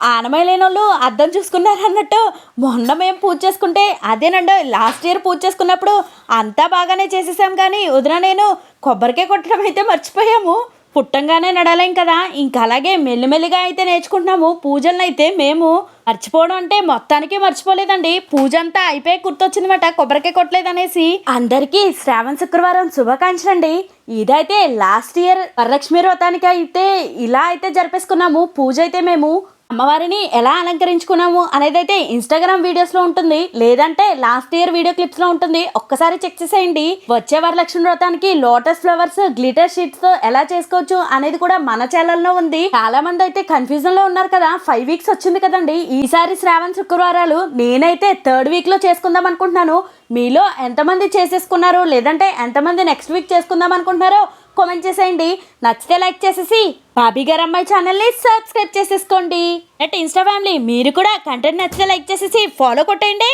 ఆనమయ లేని వాళ్ళు అర్థం చూసుకున్నారు అన్నట్టు. మొన్న మేము పూజ చేసుకుంటే అదేనండి లాస్ట్ ఇయర్ పూజ చేసుకున్నప్పుడు అంతా బాగానే చేసేసాం కానీ వదిన నేను కొబ్బరికాయ కొట్టడం అయితే మర్చిపోయాము. పుట్టంగానే నడలేం కదా ఇంకా అలాగే మెల్లిమెల్లిగా అయితే నేర్చుకుంటున్నాము. పూజలను అయితే మేము మర్చిపోవడం అంటే మొత్తానికి మర్చిపోలేదండి. పూజ అంతా అయిపోయి గుర్తొచ్చిందన్నమాట కొబ్బరికాయ కొట్టలేదనేసి. అందరికీ శ్రావణ శుక్రవారం శుభాకాంక్షలు అండి ఇదైతే లాస్ట్ ఇయర్ వరలక్ష్మి వ్రతానికి అయితే ఇలా అయితే జరిపేసుకున్నాము. పూజ అయితే మేము అమ్మవారిని ఎలా అలంకరించుకున్నాము అనేది అయితే ఇన్స్టాగ్రామ్ వీడియోస్లో ఉంటుంది. లేదంటే లాస్ట్ ఇయర్ వీడియో క్లిప్స్లో ఉంటుంది. ఒక్కసారి చెక్ చేసేయండి. వచ్చే వరలక్ష్మి వ్రతానికి లోటస్ ఫ్లవర్స్ గ్లిటర్ షీట్స్తో ఎలా చేసుకోవచ్చు అనేది కూడా మన ఛానల్లో ఉంది. చాలా మంది అయితే కన్ఫ్యూజన్లో ఉన్నారు కదా. ఫైవ్ వీక్స్ వచ్చింది కదండి. ఈసారి శ్రావణ శుక్రవారాలు నేనైతే థర్డ్ వీక్లో చేసుకుందాం అనుకుంటున్నాను. మీలో ఎంతమంది చేసేసుకున్నారు? లేదంటే ఎంతమంది నెక్స్ట్ వీక్ చేసుకుందాం అనుకుంటున్నారో కామెంట్ చేసేయండి. నచ్చితే లైక్ చేసేసి బాబీ గారు అమ్మాయి ఛానల్ని సబ్స్క్రైబ్ చేసేసుకోండి. అట్ ఇన్స్టా ఫ్యామిలీ మీరు కూడా కంటెంట్ నచ్చితే లైక్ చేసేసి ఫాలో కొట్టేయండి.